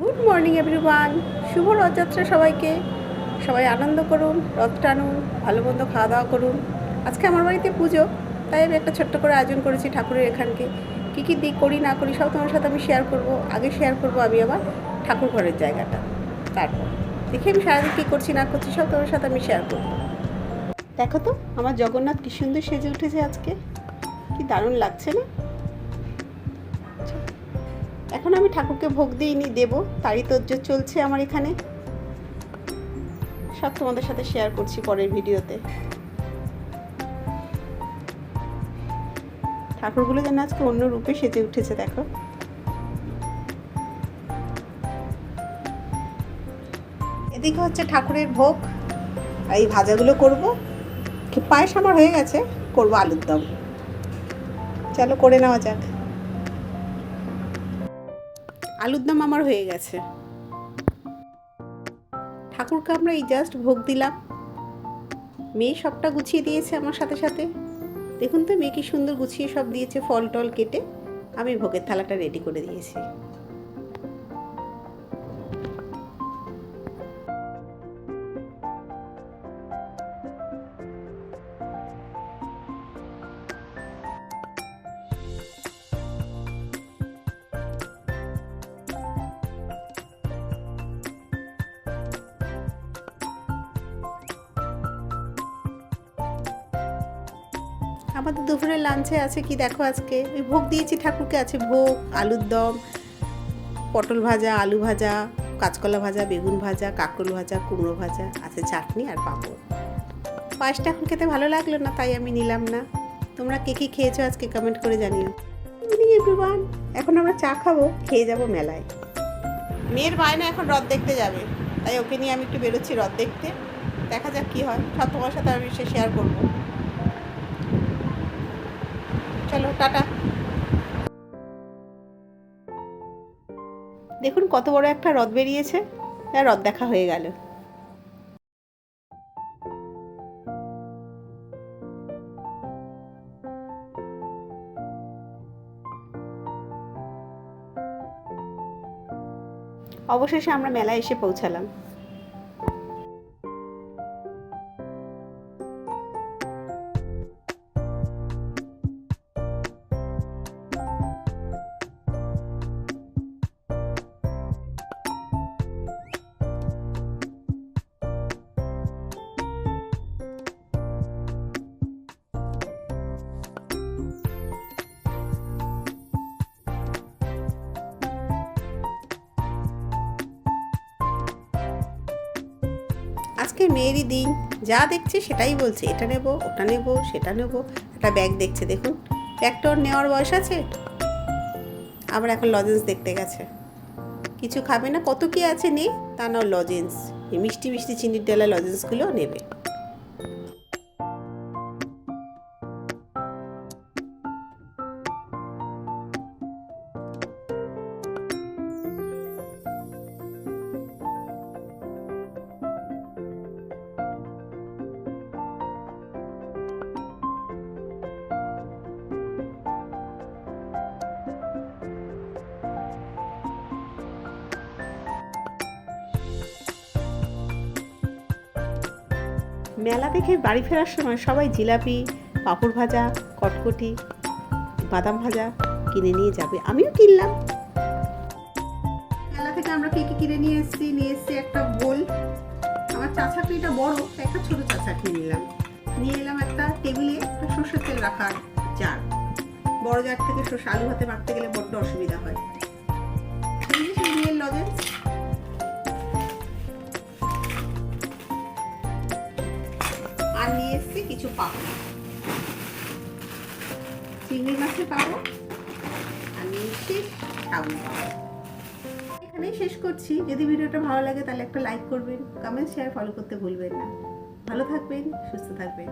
Good morning everyone শুভ রথযাত্রা সবাইকে। সবাই আনন্দ করুন, রথ টানুন, ভালো মন্দ খাওয়া দাওয়া করুন। আজকে আমার বাড়িতে পুজো, তাই আমি একটা ছোট্ট করে আয়োজন করেছি ঠাকুরের এখানকে। কী কী দিক করি, না করি, সব তোমার সাথে আমি শেয়ার করব। আগে শেয়ার করব আমি আবার ঠাকুর ঘরের জায়গাটা। তারপর দেখি আমি সারাদিন কী করছি, না করছি, সব তোমার সাথে আমি শেয়ার করব। দেখো তো, আমার জগন্নাথ কি সুন্দর সেজে উঠেছে আজকে। কি দারুণ লাগছে না? এখন আমি ঠাকুরকে ভোগ দিইনি, দেব। তারই তোজ্জোর চলছে আমার এখানে। সব তোমাদের সাথে শেয়ার করছি পরের ভিডিওতে। ঠাকুরগুলো যেন আজকে অন্য রূপে সেজে উঠেছে, দেখো। এদিকে হচ্ছে ঠাকুরের ভোগ। আর এই ভাজাগুলো করব। পায়েস আমার হয়ে গেছে, করব আলুর দম। চলো করে নেওয়া যাক। আলুর দম আমার হয়ে গেছে। ঠাকুরকে আমরা এই জাস্ট ভোগ দিলাম। মেয়ে সবটা গুছিয়ে দিয়েছে আমার সাথে সাথে। দেখুন তো, মেয়ে কি সুন্দর গুছিয়ে সব দিয়েছে, ফল টল কেটে। আমি ভোগের থালাটা রেডি করে দিয়েছি। আমাদের দুপুরের লাঞ্চে আছে কি দেখো আজকে? ওই ভোগ দিয়েছি ঠাকুরকে, আছে ভোগ, আলুর দম, পটল ভাজা, আলু ভাজা, কাঁচকলা ভাজা, বেগুন ভাজা, কাঁকরোল ভাজা, কুমড়ো ভাজা, আছে চাটনি আর পাঁপড়। পায়েসটা এখন খেতে ভালো লাগল না, তাই আমি নিলাম না। তোমরা কে কী খেয়েছো আজকে কমেন্ট করে জানিও। এভরিওয়ান এখন আমরা চা খাব, খেয়ে যাব মেলায়। মেয়ের বায়না এখন রথ দেখতে যাবে, তাই ওকে নিয়ে আমি একটু বেরোচ্ছি রথ দেখতে। দেখা যাক কী হয়। সব তোমার সাথে আমি সে শেয়ার করব। চলো, টাটা। দেখুন কত বড় একটা হ্রদ বেরিয়েছে, আর হ্রদ দেখা হয়ে গেল। অবশেষে আমরা মেলায় এসে পৌঁছালাম। আজকে মেয়েরই দিন। যা দেখছে সেটাই বলছে, এটা নেব, ওটা নেব, সেটা নেব। একটা ব্যাগ দেখছে, দেখুন। ব্যাগটা ওর নেওয়ার বয়স আছে? আবার এখন লজেন্স দেখতে গেছে। কিছু খাবে না? কত কি আছে নেই তা নাও লজেন্স মিষ্টি মিষ্টি চিনির ডালা লজেন্সগুলো নেবে। মেলা দেখে বাড়ি ফেরার সময় সবাই জিলাপি, পাঁপড় ভাজা, কটকটি, বাদাম ভাজা কিনে নিয়ে যাবে। আমিও কিনলাম। মেলা থেকে আমরা কি কি কিনে নিয়ে এসেছি? নিয়ে এসেছি একটা বোল। আমার চাচাটিটা বড় একটা ছোট চাচাটি নিলাম। নিয়ে এলাম একটা টেবিলে একটা সর্ষের তেল রাখার জার। বড় জার থেকে সর্ষে, আলু ভাতে মাখতে গেলে বড্ড অসুবিধা হয়। চিংড়ি মাছে পাবো। সাবুন পাবো এখানেই শেষ করছি। যদি ভিডিওটা ভালো লাগে তাহলে একটা লাইক করবেন কমেন্ট শেয়ার ফলো করতে ভুলবেন না। ভালো থাকবেন, সুস্থ থাকবেন।